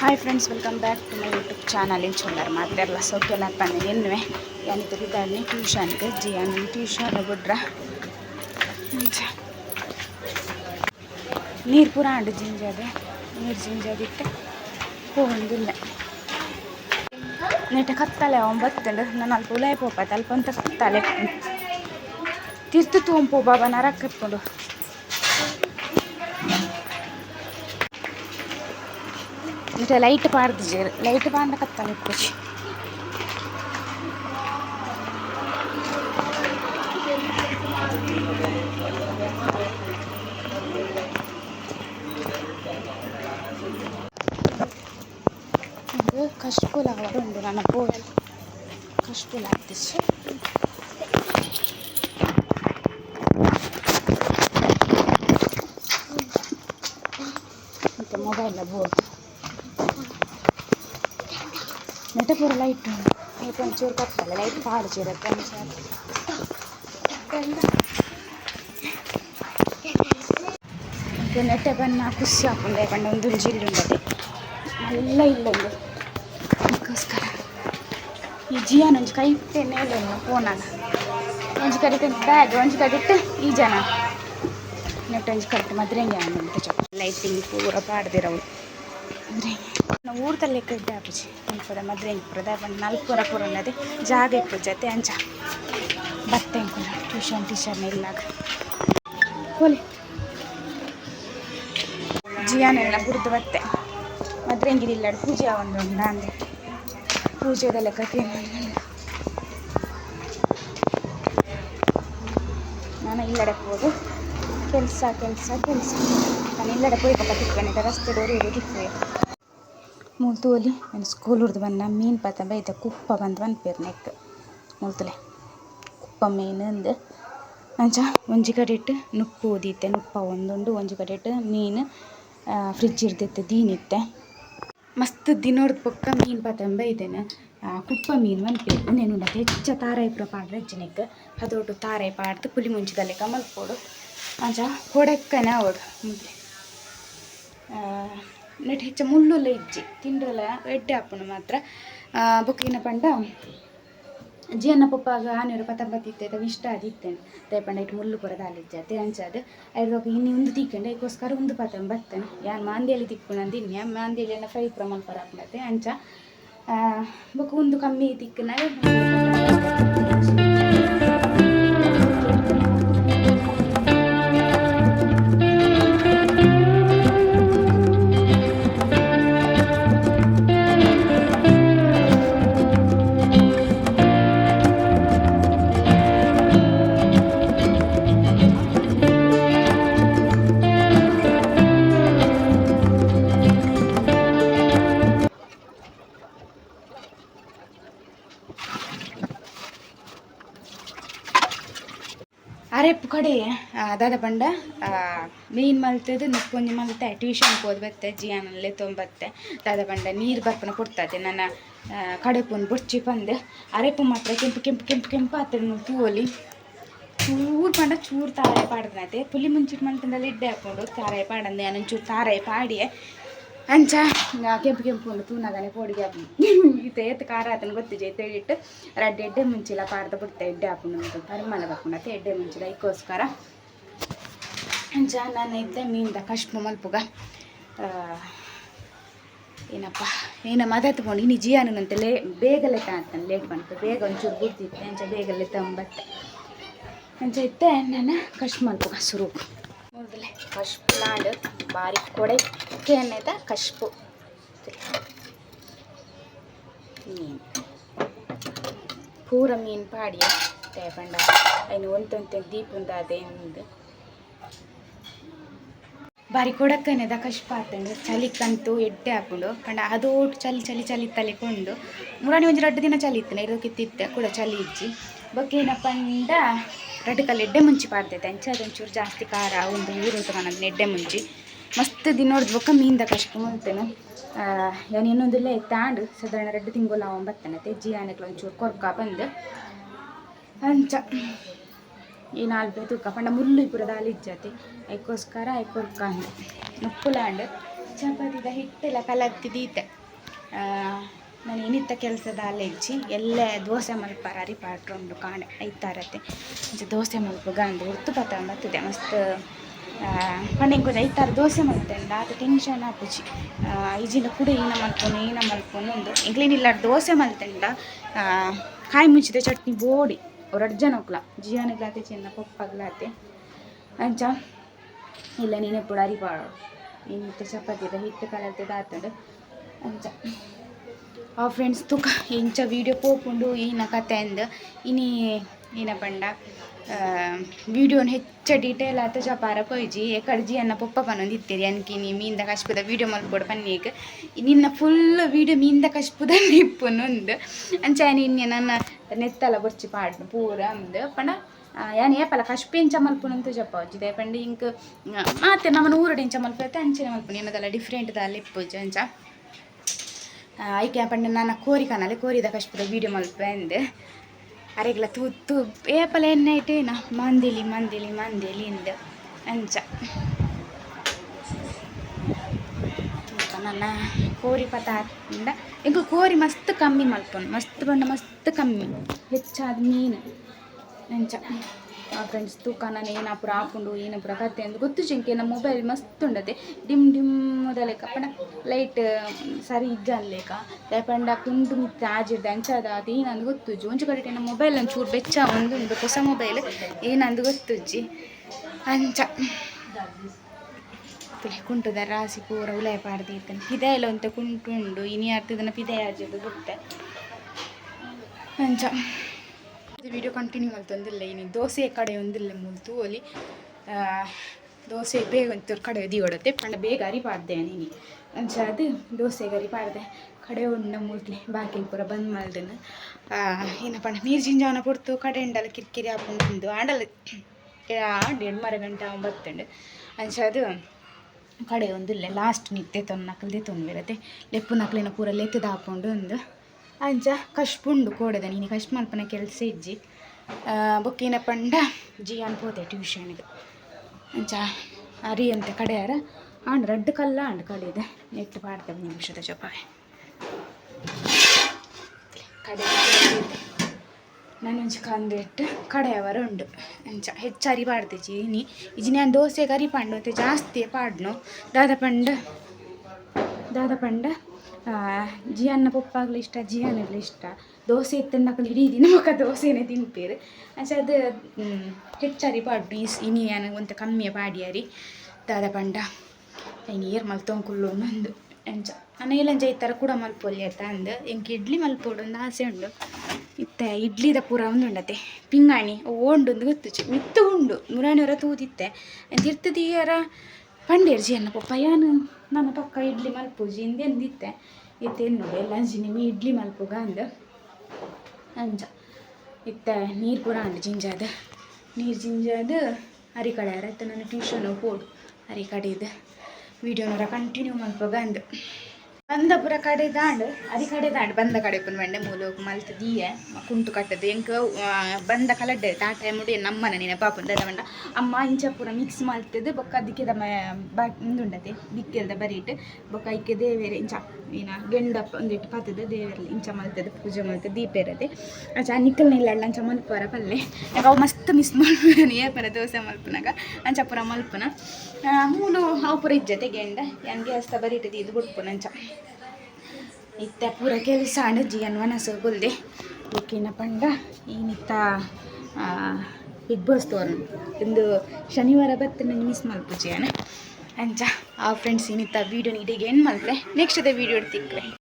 Hi friends welcome back to my YouTube channel ಇಂಚುಂಡಾರು ಮಾತ್ರ ಎಲ್ಲ ಸೌಖ್ಯ ಪಂದೆ ಎನ್ನುವೆ ಯಾನಿ ತೆಗಿದ್ದಾನೆ ಟ್ಯೂಷನ್ಗೆ ಜಿ ಅನ್ನ ಟ್ಯೂಷನ್ ಬಿಡ್ರ ನೀರು ಪೂರ ಅಂಡು ಜಿಂಜಾದೆ ನೀರು ಜಿಂಜಾದಿಟ್ಟು ಹೋಗೊಂದಿಲ್ಲ ನೆಟ್ಟ ಕತ್ತಲೆ ಒಂಬತ್ತಂಡು ನಾನು ಅಲ್ಪ ಉಲಾಯ್ ಪೋಪತ್ತೆ ಅಲ್ಪ ಅಂತ ಕತ್ತಲೆ ತಿರ್ತು ತೂಂಪು ಬಾಬಾ ನರಕ್ಕೆ ಕತ್ಕೊಂಡು ಮತ್ತೆ ಲೈಟ್ ಪಾಡ್ದು ಜೇರು ಲೈಟ್ ಪಾಂಡ ಕತ್ತಲೆ ಇಪ್ಪಚ್ಚಿ ಇದು ಕಷ್ಟಪುಲ ಅವರು ಉಂಡು ನನ್ನ ಪೋಲ್ ಕಷ್ಟಪುಲ ಆಗ್ತಿச்சு ಮತ್ತೆ ಮೊಬೈಲ್ ಬೋರ್ಡ್ ನೆಟ ಪೂರ ಲೈಟ್ ಉಂಡು ಲೈಟ್ ಒಂಚೂರು ಕತ್ತಲ್ಲ ಲೈಟ್ ಪಾಡು ಚೀರತ್ತೆ ಒಂಚೂರು ಮತ್ತೆ ನೆಟ್ಟೆ ಬನ್ನ ಖುಷಿ ಹಾಕೊಂಡೆ ಪಂಡ ಒಂದು ಜಿಲ್ಲು ಉಂಡದೆ ಎಲ್ಲ ಇಲ್ಲ ಒಂದು ಅದಕ್ಕೋಸ್ಕರ ಈ ಜಿಯಾನ ಒಂಜಿ ಕೈ ಇಟ್ಟೆ ಮೇಲೆ ಫೋನಾಗ ಒಂಜಿ ಕಡೆ ಬ್ಯಾಗ್ ಒಂಜಿ ಕಡೆ ಇಟ್ಟು ಈ ಜನ ನೆಟ್ ಒಂಜಿ ಕಟ್ಟು ಮದ್ರೆಂಗೆ ಅಂತ ಚೊಕ್ಕ ಲೈಟಿಂಗ್ ಪೂರ ಪಾಡ್ದಿರವು ಮದ್ರೆಂಗೆ ನಾವು ಊರ್ದಲ್ಲಿ ಇದ್ದೆ ಆಪುಜಿ ಇಪ್ಪದ ಮದ್ರೆಂಗೆ ನಾಲ್ಕುರ ಬಂದು ನಾಲ್ಕೂರ ಪೂರ ಅನ್ನದೆ ಜಾಗ ಇಪ್ಪುಜತೆ ಅಂಜ ಬತ್ತೆ ಹೆಂಗ್ಪುರ ಟ್ಯೂಷನ್ ಟೀಚರ್ನ ಇಲ್ಲಾಗ. ಹೋಲಿ. ಜಿಯಾನೆಲ್ಲ ಬುಡ್ದು ಬತ್ತೆ. ಮದ್ರೆಂಗಿರಿಲ್ಲ ಪೂಜೆ ಒಂದು ಉಂಡ ಅಂದೆ. ಪೂಜೆದ ಕಥೆ ನಾನು ಇಲ್ಲಡೆ ಹೋದು. ಕೆಲಸ ಕೆಲಸ ಕೆಲಸ. ನಾನು ಇಲ್ಲಡೆ ಪಕ್ಕ ತಿಕ್ಕಣಿದ್ದೆ ರಸ್ತೆ ಡೋರಿ ತಿಕ್ಕುವೆ ಮುಲ್ತೋಲಿ ನಾನು ಸ್ಕೂಲ್ ಹುಡ್ದು ಬಂದ ಮೀನು ಪತ್ತ ಬೈದ ಕುಪ್ಪ ಬಂದು ಪೆರ್ನೆಕ್ ನೆಕ್ ಮುಲ್ತಲೆ ಕುಪ್ಪ ಮೀನು ಅಂದು. ಅಂಚ ಒಂಜಿ ಕಡೆ ಇಟ್ಟು ನುಪ್ಪು ಓದಿತ್ತೆ ನುಪ್ಪ ಒಂದುಂಡು, ಒಂಜಿ ಕಡೆ ಇಟ್ಟು ಮೀನು ಫ್ರಿಜ್ ಇರ್ದಿತ್ತೆ ದೀನಿತ್ತೆ. ಮಸ್ತ್ ದಿನೋಡ್ ಪೊಕ್ಕ ಮೀನ್ ಪತಂಬ ಇದ್ದೇನೆ ಕುಪ್ಪ ಮೀನು ಮನ್ಪೇರು నేను ಹೆಚ್ಚ ತಾರಾಯಿ ಪುರ ಪಾಡ್ರೆ ಹೆಚ್ಚಿನಕ್ಕೆ ಅದೊಟ್ಟು ತಾರಾಯಿ ಪಾಡ್ದು ಪುಲಿ ಮುಂಚಿದಲ್ಲಿ ಕಮಲ್ಪೋಡು ಅಂಚ ಹೊಡೆಕ್ಕನೆ ಅವಡು. ಮುದ್ದೆ ನೆಟ್ ಹೆಚ್ಚ ಮುಳ್ಳುಲ್ಲ ಇಜ್ಜಿ. ತಿಂಡ್ರಲ್ಲ, ಎಡ್ಡೆ ಹಾಪುಂಡು ಮಾತ್ರ. ಬೊಕ್ಕಿನ ಪಂಡ. ಜೀವನ ಪಪ್ಪಾಗ ಆನೆಯವರು ಪತಂಬತ್ತಿತ್ತೆ ಇಷ್ಟ ಆದಿತ್ತೇನೆ ದಯಪಂಡ ಇಟ್ಟು ಮುಳ್ಳು ಪುರ ದಾಲಿಜ್ಜತೆ ಅಂಚಾದ ಐದೊಕ ಇನ್ನು ಒಂದು ತಿಕ್ಕಂಡು ಅದಕ್ಕೋಸ್ಕರ ಒಂದು ಪತಂಬ ಬತ್ತೇನೆ ಯಾನ್ ಮಾಂದಿಯಲ್ಲಿ ತಿಕ್ಕೊಂಡು ಅಂದಿನ್ಯ ಮಾಂದಿಯಲ್ಲಿ ಫ್ರೈ ಪುರ ಪರ ಹಾಕ್ಲತ್ತೆ ಅಂಚ. ಬೊಕ್ಕ ಒಂದು ಕಮ್ಮಿ ತಿಕ್ಕನ ಕಡೆ ಆ, ದಾದ ಪಂಡ ಮೀನು ಮಲ್ತದು ನಿಕ್ಕೊಂಜಿ ಮಲ್ತೆ ಟ್ಯೂಷನ್ ಹೋದ್ ಬತ್ತೆ ಜಿಯಾನಲ್ಲೇ ತೊಂಬತ್ತೆ. ದಾದ ಪಂಡ ನೀರು ಬರ್ಪನ ಕೊಡ್ತದೆ ನನ್ನ ಕಡೆಪುನ್ ಬುಡ್ಚಿ ಬಂದು ಅರೆಪು ಮಾತ್ರ ಕೆಂಪು ಕೆಂಪು ಕೆಂಪು ಕೆಂಪು ಆತನ ತೂವಲಿ ಚೂರು ಪಂಡ ಚೂರು ತಾರಾಯಿ ಪಾಡ್ದನತೆ. ಪುಲಿ ಮುಂಚಿಟ್ ಮಲ್ತಂದಲ್ಲಿ ಇಡ್ಡೆ ಹಾಕೊಂಡು ತಾರಾಯಿ ಪಾಡಂದೆ ಒಂಚೂರು ತಾರಾಯಿ ಪಾಡಿ ಅಂಚ ಕೆಂಪು ಕೆಂಪು ಉಂಡು ತೂನಗನೆ ಪೋಡಿಗೆ ಹಾಪುಂಡು ಈತ ಏತ್ ಖಾರ ಆತನ ಗೊತ್ತಿಜೆ ಇಟ್ಟು ರಡ್ಡೆ ಎಡ್ಡೆ ಮುಂಚಿಲ್ಲ ಪಾಡ್ದ ಬಿಡ್ತೆ ಎಡ್ಡೆ ಹಾಕೊಂಡು ಪರಿಮಳ ಬರ್ಕೊಂಡತ್ತೆ ಎಡ್ಡೆ ಮುಂಚಿಲ್ಲ ಇದಕ್ಕೋಸ್ಕರ ಮೀನ್ದ ಕಷ್ಟ ಮಲ್ಪುಗ. ಆ, ಏನಪ್ಪ ಏನ ಮದತ್ ಕೊಂಡು ಇನ್ನು ಅಂತ ಲೇ ಬೇಗ ಲೆಕ್ಕ ಅಂತಾನೆ ಲೇಟ್ ಬಂತು. ಬೇಗ ಒಂಚೂರು ಬುದ್ದಿತ್ತೆ ಅಂಚ ಬೇಗ ಲೆತ್ತ ಅಂಬತ್ತೆ ಅಂಚ ಇತ್ತೆ ನಾನು ಕಶ್ಮ ಮಲ್ಪುಗ ಸುರು ಮೊದಲೇ ಕಶ್ಪು ನಾಡು ಬಾರಿ ಕೊಡಕ್ಕೆ ಅನ್ನೈತ ಕಶ್ಪು ಮೀನು. ಪೂರ ಮೀನು ಪಾಡಿಯ. ತೇಪಂಡ ದೀಪ ದೀಪುಂದ ಅದೇಂದು ಬಾರಿ ಕೊಡಕ್ಕನೆದ ಕಷ್ಟ ಆತಂಡು ಚಲಿಕ್ಕಂತೂ ಎಡ್ಡೆ ಹಾಕೊಂಡು ಪಂಡ ಅದೋಟು ಚಲಿ ಚಲಿ ಚಲಿ ತಲೆಕೊಂಡು, ಮುರಾಣಿ ಒಂಜಿ ರಡ್ಡು ದಿನ ಚಲಿ ಇರೋ ಕಿತ್ತಿತ್ತೆ ತಿತ್ತೆ ಕೂಡ ಚಲಿ ಇಜ್ಜಿ. ಬಗ್ಗೆ ಏನಪ್ಪ ಅಂಡ ರಡ್ಡು ಕಲ್ಲು ಎಡ್ಡೆ ಮುಂಚಿ ಪಾಡ್ದೈತೆ ಅಂಚೆ ಅದೊಂಚೂರು ಜಾಸ್ತಿ ಖಾರ, ಒಂದು ಊರು ನನಗೆ ಎಡ್ಡೆ ಮುಂಚಿ. ಮಸ್ತ್ ದಿನೋಡ್ದು ಬೊಕ್ಕ ಮೀನ್ದ ಕಷ್ಟ ಮುಲ್ತೇನೆ. ನಾನು ಇನ್ನೊಂದಿಲ್ಲ ತಾಂಡು ಸಾಧಾರಣ ರಡ್ಡು ತಿಂಗಳು ನಾವು ಬರ್ತೇನೆ ತೆಜ್ಜಿ ಆನೆಕ್ಲ ಒಂಚೂರು ಕೊರ್ಕ ಬಂದು. ಅಂಚ. ಈ ತೂಕ, ಪಂಡ ಮುಳ್ಳು ಪುರ ದಾಲಿ ಇಜ್ಜತಿ ಐಕೋಸ್ಕರ ಐಕೊರ್ಕ ಅಂದೆ. ಉಪ್ಪುಲಾಂಡ್ ಚಪಾತಿದ ಹಿಟ್ಟೆಲ್ಲ ಕಲತ್ತಿದೀತೆ ನಾನು ಏನಿತ್ತ ಕೆಲಸದ ಅಲೆಜ್ಜಿ ಎಲ್ಲ ದೋಸೆ ಮಲ್ಪಾರ ಅರಿಪಾಟ್ರೊಂಡು ಕಾಣೆ. ಐತಾರತ್ತೆ. ಅಂಚ ದೋಸೆ ಮಲ್ಪುಗ ಅಂದು ಹೊರ್ತು ಪತ್ತ ಬರ್ತದೆ. ಮಸ್ತ್ ಪಂಡಿಂಗ್ ಕೂಡ ಐತಾರು ದೋಸೆ ಮಲ್ತಂಡ ಅದು. ಟೆನ್ಷನ್ ಆಪುಜಿ ಈಜಿನ ಕೂಡ ಈನ ಮಲ್ಪೊನು ಈನ ಮಲ್ಪೊನು ಒಂದು ಇಂಕ್ಲೇನಿಲ್ಲ ದೋಸೆ ಮಲ್ತಂಡ ಕಾಯಿ ಮುಚ್ಚಿದ ಚಟ್ನಿ ಬೋಡಿ. ಹೊರಡು ಜನ ಹೋಗ್ಲ ಜಿಯಾನಿಗ್ಲಾತೆ ಚಿನ್ನ ಪಪ್ಪಗ್ಲಾತೆ ಅಂಚ, ಇಲ್ಲ ನೀನೆ ಪುಡ ಅರಿಪಾಡು ಇನ್ನಿತ್ತ ಚಪಾತಿದ ಹಿಟ್ಟು ಕಲತೆ ಆತಂಡು. ಅಂಚ, ಆ ಫ್ರೆಂಡ್ಸ್ ತುಕ ಇಂಚ ವೀಡಿಯೋ ಪೋಪುಂಡು ಈನ ಕತೆ ಅಂದು. ಇನಿ ಏನ ಪಂಡ ವಿಡಿಯೋನ ಹೆಚ್ಚ ಡೀಟೇಲ್ ಆತ ಜಪಾರ ಪೊಯ್ಜಿ ಕಡ್ಜಿ ಅನ್ನ ಪೊಪ್ಪ ಪನ್ನೊಂದು ಇತ್ತೀರಿ ಅನ್ಕಿ ನೀ ಮೀಂದ ಕಶ್ಪುದ ವೀಡಿಯೋ ಮಲ್ಪೊಡು ಪನ್ನೀಗ ನಿನ್ನ ಫುಲ್ ವೀಡಿಯೋ ಮೀಂದ ಕಶ್ಪುದ ನಿಪ್ಪುನೊಂದು. ಅಂಚ, ನಿನ್ನೆ ನನ್ನ ನೆತ್ತಲ ಬೊರ್ಚಿ ಪಾಡ್ ಪೂರ ಅಂದು ಪಂಡ ಯಾನ್ ಏಪಲ ಕಶ್ಪೆಂಚ ಮಲ್ಪುನಂತ ಜಪ್ಪ ವಜ್ಜಿದೆ ಪಂಡ ಇಂಕ್ ಮಾತೆ ನಮ್ಮನ ಊರಡೆಂಚ ಮಲ್ಪತ್ತೆ ಅಂಚಿನ ಮಲ್ಪುನ ಏನದಲ್ಲ ಡಿಫ್ರೆಂಟ್ ದಾಲ ಇಪ್ಪುಜು ಅಂಚ ಐಕೆ ಪಂಡ ನನ್ನ ಕೋರಿ ಕನಲೆ ಕೋರಿದ ಕಷ್ಟದ ವೀಡಿಯೋ ಮಲ್ಪ ಅಂದೆ ಅರೆಗ್ಲ ತೂ ತೂ ಏಪಲ ಎನ್ನೈಟೇನ ಮಂದಿಲಿ ಮಂದಿಲಿ ಮಂದಿಲಿ ಇಂದ ಅಂಚ ತೂಕ ನನ್ನ ಕೋರಿ ಪತಾಂಡ ಈಗ ಕೋರಿ ಮಸ್ತ್ ಕಮ್ಮಿ ಮಲ್ಪೊನು ಮಸ್ತ್ ಬಣ್ಣ ಮಸ್ತ್ ಕಮ್ಮಿ. ಹೆಚ್ಚಾದ ಮೀನು. ಅಂಚ ಆ ಫ್ರೆಂಡ್ಸ್ ತೂಕ ನಾನು ಏನಾಪುರ ಆಪುಂಡು ಏನಪುರ ಕತೆ ಅಂದು ಗೊತ್ತು ಚಿಂಕೆ, ನಮ್ಮ ಮೊಬೈಲ್ ಮಸ್ತ್ ಉಂಡದೆ ಡಿಮ್ ಡಿಮ್ ಮೊದಲೇಕ ಪಂಡ ಲೈಟ್ ಸರಿ ಇಜ್ಜ ಅನ್ಲೇಕ. ಲೇಪಂಡ ಕುಂಡು ಮಿತ್ತ ಆಜಿರ್ದ ಅಂಚಾದ, ಅದು ಏನಂದು ಗೊತ್ತುಜ್ಜಿ ಒಂಚು ಕಡೆ ನಮ್ಮ ಮೊಬೈಲ್ ಒಂಚೂರು ಬೆಚ್ಚ ಒಂದು ಹೊಸ ಮೊಬೈಲ್ ಏನಂದು ಗೊತ್ತುಜ್ಜಿ ಅಂಚ. ತುಲೆ ಕುಂಟುದ ರಾಸಿ ಪೂರ ಉಲಾಯ ಪಾಡ್ದಿರ್ತಾನೆ ಪಿದಾಯಲ ಅಂತ ಕುಂಟುಂಡು, ಇನಿ ಅರ್ಥದನ್ನ ಪಿದಾಯ ಆಚೆದು ಬಿಟ್ಟೆ ಅಂಚ. ವಿಡಿಯೋ ಕಂಟಿನ್ಯೂ ಮಲ್ತೊಂದಿಲ್ಲ ಇನ್ನು ದೋಸೆ ಕಡೆ ಒಂದಿಲ್ಲ ಮುಲ್ತು ಅಲ್ಲಿ ದೋಸೆ ಬೇಗ ಒಂಚೂರು ಕಡೆ ದಿಗೊಡತ್ತೆ ಪಂಡ ಬೇಗ ಅರಿಪಾಡ್ದೆ ನೀನು ಅಂಚ ಅದು ದೋಸೆಗೆ ಅರಿಪಾಡ್ದೆ ಕಡೆ ಉಂಡ ಮುಲ್ತ್ಲೆ ಬಾಕಿಲ್ ಪೂರ ಬಂದ್ ಮಲ್ದನ. ಏನಪ್ಪ ನೀರು ಜಿಂಜಾವನ ಪೊಡ್ತು ಕಡೆ ಉಂಡಲ್ಲ ಕಿರಿಕಿರಿ ಹಾಕೊಂಡು ಆಂಡಲ್ಲ ಎರಡು ಮರ ಗಂಟೆ ಬತ್ತಂಡು ಅಂಚ ಅದು ಕಡೆ ಒಂದಿಲ್ಲ ಲಾಸ್ಟ್ ನಿತ್ತೆ ತೊನ್ನ ನಕಲ್ದೆ ತೊಂದಿರತ್ತೆ ಲೆಪ್ಪು ನಕಲಿನ ಪೂರ ಲೆತ್ತದ ಹಾಕೊಂಡು ಒಂದು ಅಂಚ ಕಶ್ಪುಂಡು ಕೋಡದ. ನೀನು ಕಷ್ಟ ಮಲ್ಪನ ಕೆಲಸ ಇಜ್ಜಿ. ಬೊಕ್ಕಿನ ಪಂಡ ಜಿ ಪೋತೆ ಟ್ಯೂಷನ್ಗೆ ಅಂಚ ಅರಿ ಅಂತ ಕಡೆಯಾರ ಆಂಡ್ ರಡ್ಡು ಕಲ್ಲ ಆಂಡ್ ಕಡಿದೆ ನೆಟ್ ಪಾಡ್ದೆ ನಿಮಿಷದ ಜೊಪಾವೆ. ಕಡೆ ನನ್ನೊಂಜಿ ಕಂದು ಇಟ್ಟು ಕಡೆಯವರ ಉಂಡು. ಅಂಚ ಹೆಚ್ಚಾರಿ ಪಾಡ್ದೆಜಿ ಇನಿ ಇಜಿ ನಾನು ದೋಸೆ ಕರಿ ಪಾಂಡು ಅಂತ ಜಾಸ್ತಿ ಪಾಡ್ನು. ದಾದ ಪಂಡ ದಾದ ಪಂಡ ಜಿಯನ್ನ ಪಪ್ಪಾಗ್ಲು ಇಷ್ಟ ಜಿಯನ್ನೆಲ್ಲ ಇಷ್ಟ. ದೋಸೆ ಇತ್ತನ್ನಕಲು ಇಡೀ ದಿನ ಮಕ್ಕ ದೋಸೆನೇ ತಿಂತೀರು. ಅಂಚ ಅದು ಹೆಚ್ಚರಿ ಪಾಡ್ನು, ಈ ಇನಿ ಏನು ಕಮ್ಮಿ ಕಮ್ಮಿಯ ಪಾಡಿಯರಿ. ದಾದ ಪಂಡ ಇನಿ ಏರ್ ಮಲ್ತೊಂಕುಲ್ಲು ನಂದು ನಾನು ಏಲಂಚ ಈ ಥರ ಕೂಡ ಮಲ್ಪೊಲ್ಲಿ ಆಯ್ತಾ ಅಂದು ಎಂಕ್ ಇಡ್ಲಿ ಮಲ್ಪೊಡು ಒಂದು ಆಸೆ ಉಂಡು ಇತ್ತೆ, ಇಡ್ಲಿದ ಪೂರ ಒಂದು ಉಂಡತೆ ಪಿಂಗಾಣಿ, ಓಂಡು ಒಂದು ಗೊತ್ತು ಮಿತ್ತು ಉಂಡು ನೂರಾಣಿ ಹೊರ ತೂದಿತ್ತೆ. ಎಂತ ಇರ್ತದೀಯರ ಪಂಡೇರ್ಜಿ ಅನ್ನ ಪಪ್ಪ, ಯಾನು? ನನ್ನ ಪಕ್ಕ ಇಡ್ಲಿ ಮಲ್ಪೂಜಿ ಹಿಂದೆಂದಿತ್ತೆ ಇತ್ತೆ ನೋಡಿ, ಎಲ್ಲ ನಿಮಿ ಇಡ್ಲಿ ಮಲ್ಪುಗ ಅಂದು. ಅಂಜ. ಇತ್ತ, ನೀರು ಪೂರ ಅಂಡು ಜಿಂಜಾದ. ನೀರು ಜಿಂಜಾದ, ಅರಿಕಡೆ ಕಡೆಯಾರ ಇತ್ತ ನನ್ನ ಟ್ಯೂಷನ್ ಪೋಡು ಅರಿ ಕಡೆದು ವಿಡಿಯೋನರ ಕಂಟಿನ್ಯೂ ಅಂದು ಬಂದ ಪುರ ಕಡೆ ದಾಂಡ್ ಅದಿ ಕಡೆ ದಾಂಡ್ ಬಂದ ಕಡೆ ಪುನ್ ಬಂಡೆ ಮೂಲು ಮಲ್ತ್ ದೀಯೆ ಕುಂಟು ಕಟ್ಟದು. ಎಂಕ್ ಆ, ಬಂದ ಕಲಡ್ಡೆ ತಾ ಟೈಮ್ ಉಡಿ ನಮ್ಮನ ನಿನ್ನ ಪಾಪು ದಾದ ಬಂಡ ಅಮ್ಮ ಇಂಚ ಪೂರ ಮಿಕ್ಸ್ ಮಲ್ತದು ಬೊಕ್ಕ ದಿಕ್ಕಿದ ಬಾ ಇಂದುಂಡತೆ ದಿಕ್ಕಿಲ್ದ ಬರೀಟ್ ಬೊಕ್ಕ ಇಕ್ಕೆ ದೇವೇರೆ ಇಂಚ ಏನ ಗೆಂಡ ಒಂದಿಟ್ಟು ಪತ್ತದ ದೇವರಲ್ಲಿ ಇಂಚ ಮಲ್ತದ ಪೂಜೆ ಮಲ್ತದ ದೀಪ ಇರತೆ ಅಂಚ ನಿಕ್ಕಲ್ ನಿಲ್ಲ ಅಂಚ ಮಲ್ಪರ ಪಲ್ಲೆ. ಯಾಕ ಅವು ಮಸ್ತ್ ಮಿಸ್ ಮಾಡ್ಬಿಡೋನು ಏಪರ ದೋಸೆ ಮಲ್ಪನಾಗ. ಅಂಚ ಪೂರ ಮಲ್ಪನ. ಆ, ಮೂಲು ಅವು ಪೂರ ಇಜ್ಜತೆ ಗೆಂಡ ಹೆಂಗೆ ಹಸ್ತ ಬರೀಟದ ಇದು ಬಿಟ್ಪುನ ಅಂಚ. ಇತ್ತ ಪೂರ ಕೆಲಸ ಅಂಡ್ ಅನ್ವನ ಸೋಗುಲ್ದೆ ಗುಲ್ದೆ ಬುಕ್ಕಿನ ಪಂಡ ಈನಿತ್ತ ಬಿಗ್ ಬಾಸ್ ತೋರಣ. ಇಂದು ಶನಿವಾರ ಬತ್ತನ್ನು ಮಿಸ್ ಮಲ್ಪುಜಿಯನ ಅಂಚ, ಆ ಫ್ರೆಂಡ್ಸ್ ಇನ್ನಿತ್ತ ವೀಡಿಯೋನ ನೀಡಿಗೆ ಏನು ಮಲ್ಪೆ? ನೆಕ್ಸ್ಟ್ ಅದೇ ವೀಡಿಯೋ ಇಡ್ತಿಕ್ರೆ